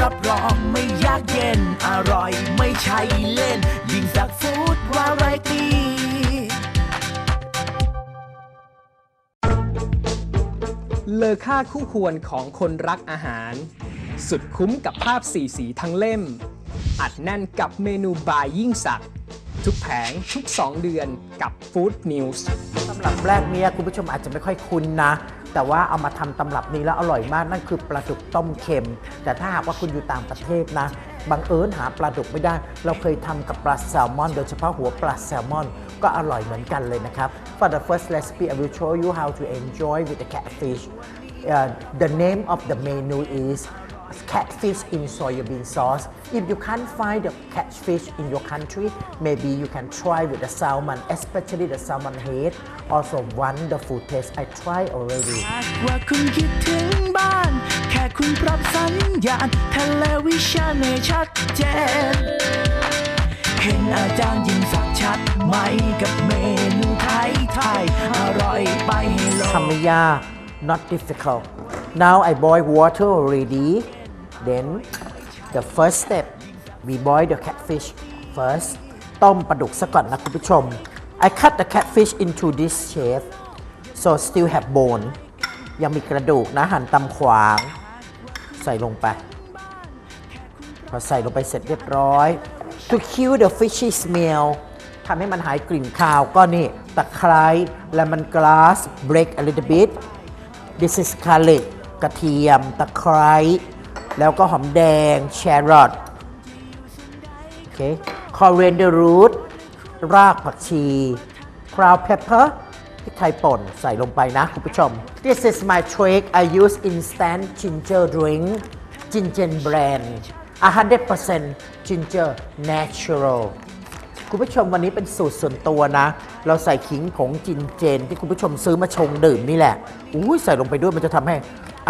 รับรองไม่ยากเย็น อร่อยไม่ใช่เล่น ยิ่งสักฟูดวาไรตี้เลอค่าคู่ควรของคนรักอาหาร สุดคุ้มกับภาพสีสีทั้งเล่ม อัดแน่นกับเมนูบายยิ่งสักทุกแผงทุก 2 เดือนกับ Food News ตำหรับแรกเนี้คุณผู้ชมอาจจะไม่ค่อยคุ้นนะ แต่ว่าเอามาทำตำรับนี้แล้วอร่อยมากนั่นคือปลาดุกต้มเค็ม แต่ถ้าหากว่าคุณอยู่ต่างประเทศนะบังเอิญหาปลาดุกไม่ได้ เราเคยทำกับปลาแซลมอน โดยเฉพาะหัวปลาแซลมอน ก็อร่อยเหมือนกันเลยนะครับ For the first recipe I will show you how to enjoy with the catfish uh, the name of the menu is catfish in soybean sauce. If you can't find the catfish in your country, maybe you can try with the salmon, especially the salmon head. Also wonderful taste. I tried already. หากว่าคุณคิดถึงบ้าน แค่คุณปรับสัญญาณทะเลวิชาในชัดเจน เห็นอาจารย์ยิ่งสักดิ์ชัดไหมกับเมนูไทยไทยๆอร่อยไปให้โลก ทำไม่ยาก not difficult now I boil water already then the first step we boil the catfish first ต้มปลาดุกซะก่อนนะคุณผู้ชม I cut the catfish into this shape so still have bone ยังมีกระดูกนะหั่นตำขวาง ใส่ลงไป พอใส่ลงไปเสร็จเรียบร้อย to kill the fishy smell ทำให้มันหายกลิ่นคาวก็นี่ตะไคร้ lemon grass break a little bit this is garlic กระเทียม ตะไคร้ แล้วก็หอมแดงแชรอตโอเคคอเรนเดอร์รูทรากผักชีคราวเพปเปอร์พริกไทยป่นใส่ลงไปนะ คุณผู้ชม This is my trick I use instant ginger drink ginger brand 100% ginger natural คุณผู้ชมวันนี้เป็นสูตรส่วนตัวนะ เราใส่ขิงผงจินเจน ที่คุณผู้ชมซื้อมาชงดื่มนี่แหละอุ้ยใส่ลงไปด้วยมันจะทำให้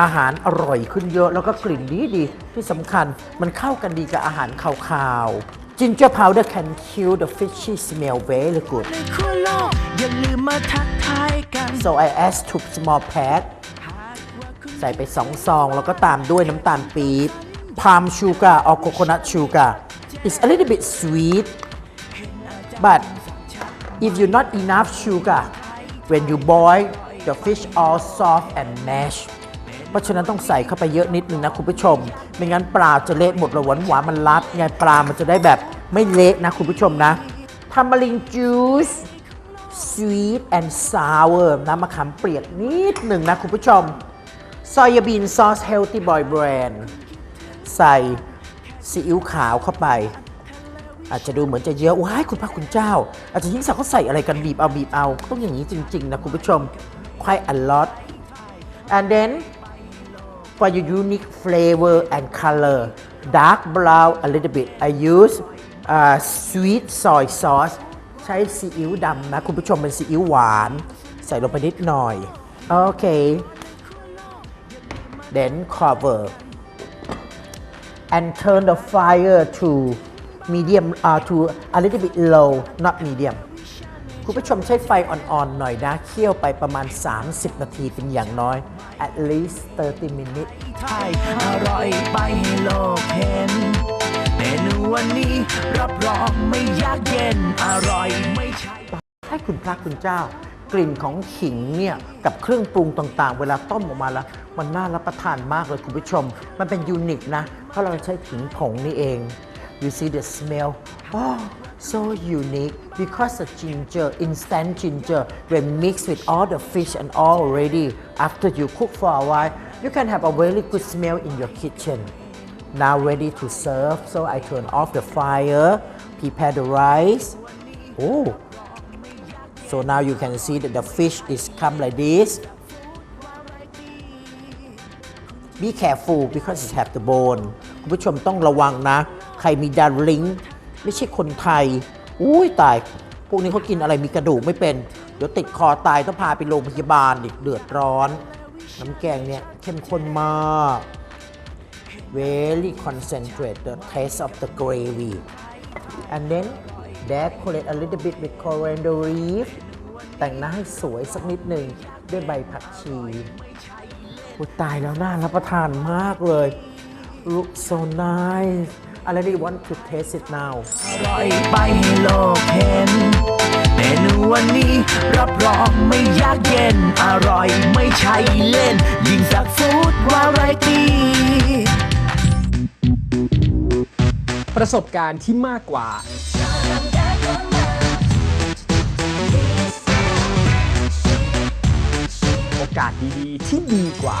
อาหารอร่อยขึ้นเยอะ แล้วก็กลิ่นดีดีๆที่สำคัญมันเข้ากันดีกับอาหารคาวๆ Ginger powder can kill the fishy smell very good ในทั่วโลกอย่าลืมมาทักทายกัน so I add two small pack ใส่ไป2ซอง แล้วก็ตามด้วยน้ำตาลปี๊บ palm sugar or coconut sugar it's a little bit sweet but if you not enough sugar when you boil the fish all soft and mash เพราะฉะนั้นต้องใส่เข้าไปเยอะนิดนึงนะคุณผู้ชม ไม่งั้นปลาจะเละหมดลยหวานหวานมันรัดไงปลามันจะได้แบบไม่เละนะคุณผู้ชมนะ tamarind juice sweet and sour น้ำมะขามเปียกนิดหนึ่งนะคุณผู้ชม soya bean sauce healthy boy brand ใส่ซีอิ๊วขาวเข้าไป อาจจะดูเหมือนจะเยอะว้ายคุณพระคุณเจ้า อาจจะยิ่งสักเขาใส่อะไรกันบีบเอาบีบเอาต้องอย่างนี้จริง ๆ นะคุณผู้ชม quite a lot and then for your unique flavor and color dark brown a little bit I use uh, sweet soy sauce ใช้ซีอิ๊วดำนะคุณผู้ชมเป็นซีอิ๊วหวาน ใส่ลงไปนิดหน่อย โอเค then cover and turn the fire to medium uh, to a little bit low not medium คุณผู้ชมใช้ไฟอ่อนๆหน่อยนะ เคี่ยวไปประมาณ 30 นาทีเป็นอย่างน้อย at least 30 minutes ไทยอร่อยไปให้โลกเห็นเมนูวันนี้รับรองไม่ยากเย็นอร่อยไม่ใช่ ให้คุณพระคุณเจ้ากลิ่นของขิงเนี่ยกับเครื่องปรุงต่างๆ เวลาต้มออกมาแล้ว มันน่ารับประทานมากเลยคุณผู้ชม มันเป็นยูนิคนะ เพราะเราใช้ขิงผงนี่เอง you see the smell oh so unique because the ginger instant ginger when mixed with all the fish and all already after you cook for a while you can have a very good smell in your kitchen now ready to serve so I turn off the fire prepare the rice oh So now you can see that the fish is come like this. Be careful because it have the bone คุณผู้ชมต้องระวังนะ ใค รมีดาริงไม่ใช่คนไทย อุ้ยตาย พวกนี้เขากินอะไรมีกระดูกไม่เป็น เดี๋ยวติดคอตายต้องพาไปโรงพยาบาลอีกเดือดร้อน น้ำแกงเนี่ยเข้มข้นมาก very concentrate the taste of the gravy and then decorate a little bit with coriander leaf แต่งหน้าให้สวยสักนิดหนึ่งด้วยใบผักชีอุยตายแล้วน่ารับประทานมากเลย look so nice I really want to taste it now อร่อยไปให้โลกเห็นเมนูวันนี้รับรองไม่ยากเย็น อร่อยไม่ใช่เล่น ยิ่งสักฟู้ดวาไรตี้ประสบการณ์ที่มากกว่า โอกาสดีๆที่ดีกว่า